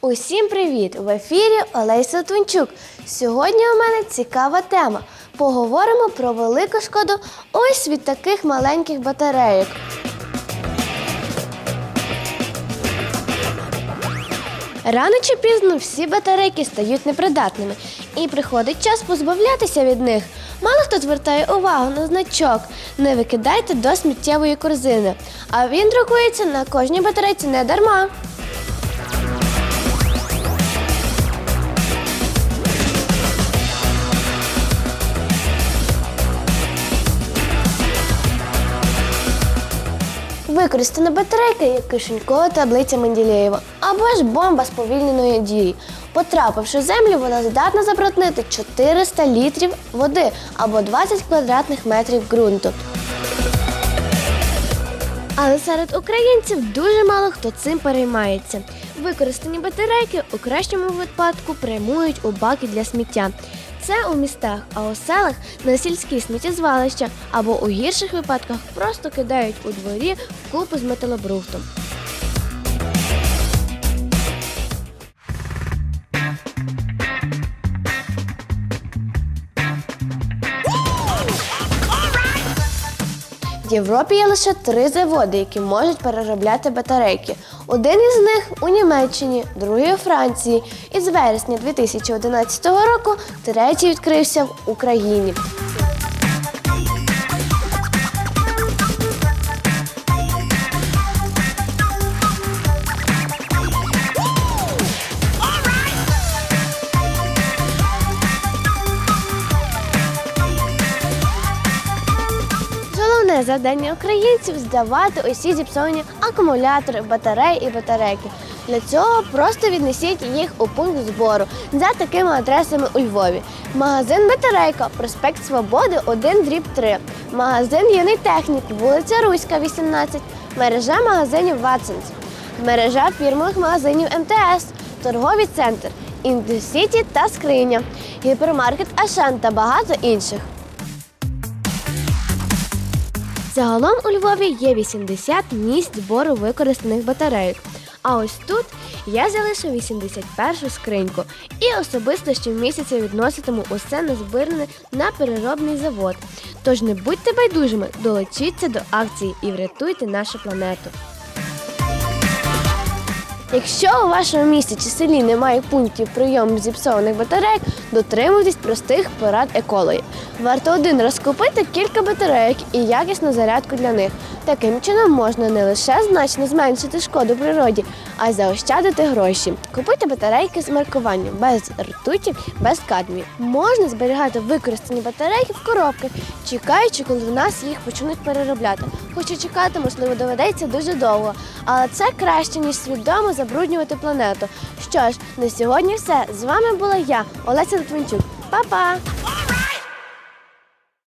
Усім привіт! В ефірі Олеся Тунчук. Сьогодні у мене цікава тема. Поговоримо про велику шкоду ось від таких маленьких батарейок. Рано чи пізно всі батарейки стають непридатними, і приходить час позбавлятися від них. Мало хто звертає увагу на значок. Не викидайте до сміттєвої корзини. А він друкується на кожній батарейці не дарма. Використана батарейка як кишенькова таблиця Менделєєва або ж бомба сповільненої дії. Потрапивши в землю, вона здатна забруднити 400 літрів води або 20 квадратних метрів ґрунту. Але серед українців дуже мало хто цим переймається. Використані батарейки у кращому випадку прямують у баки для сміття. Це у містах, а у селах на сільські сміттєзвалища або у гірших випадках просто кидають у дворі в купу з металобрухтом. В Європі є лише три заводи, які можуть переробляти батарейки. Один із них у Німеччині, другий у Франції. І з вересня 2011 року третій відкрився в Україні. Головне завдання українців здавати усі зіпсовані акумулятори, батареї і батарейки. Для цього просто віднесіть їх у пункт збору за такими адресами у Львові. Магазин Батарейка, проспект Свободи, 1 дріб 3. Магазин Юний технік, вулиця Руська, 18. Мережа магазинів Ватсонс. Мережа фірмових магазинів МТС, торговий центр, Індусіті та Скриня, гіпермаркет Ашан та багато інших. Загалом у Львові є 80 місць збору використаних батарейок. А ось тут я залишив 81 скриньку і особисто щомісяця відноситиму усе назбиране на переробний завод. Тож не будьте байдужими, долучіться до акції і врятуйте нашу планету. Якщо у вашому місті чи селі немає пунктів прийому зіпсованих батарейок, дотримуйтесь простих порад екології. Варто один раз купити кілька батарейок і якісну зарядку для них. Таким чином можна не лише значно зменшити шкоду природі, а й заощадити гроші. Купуйте батарейки з маркуванням без ртуті, без кадмію. Можна зберігати використані батарейки в коробках, чекаючи, коли в нас їх почнуть переробляти. Хоча чекати, можливо, доведеться дуже довго, але це краще, ніж свідомо забруднювати планету. Що ж, на сьогодні все. З вами була я, Олеся Литвинчук. Па-па!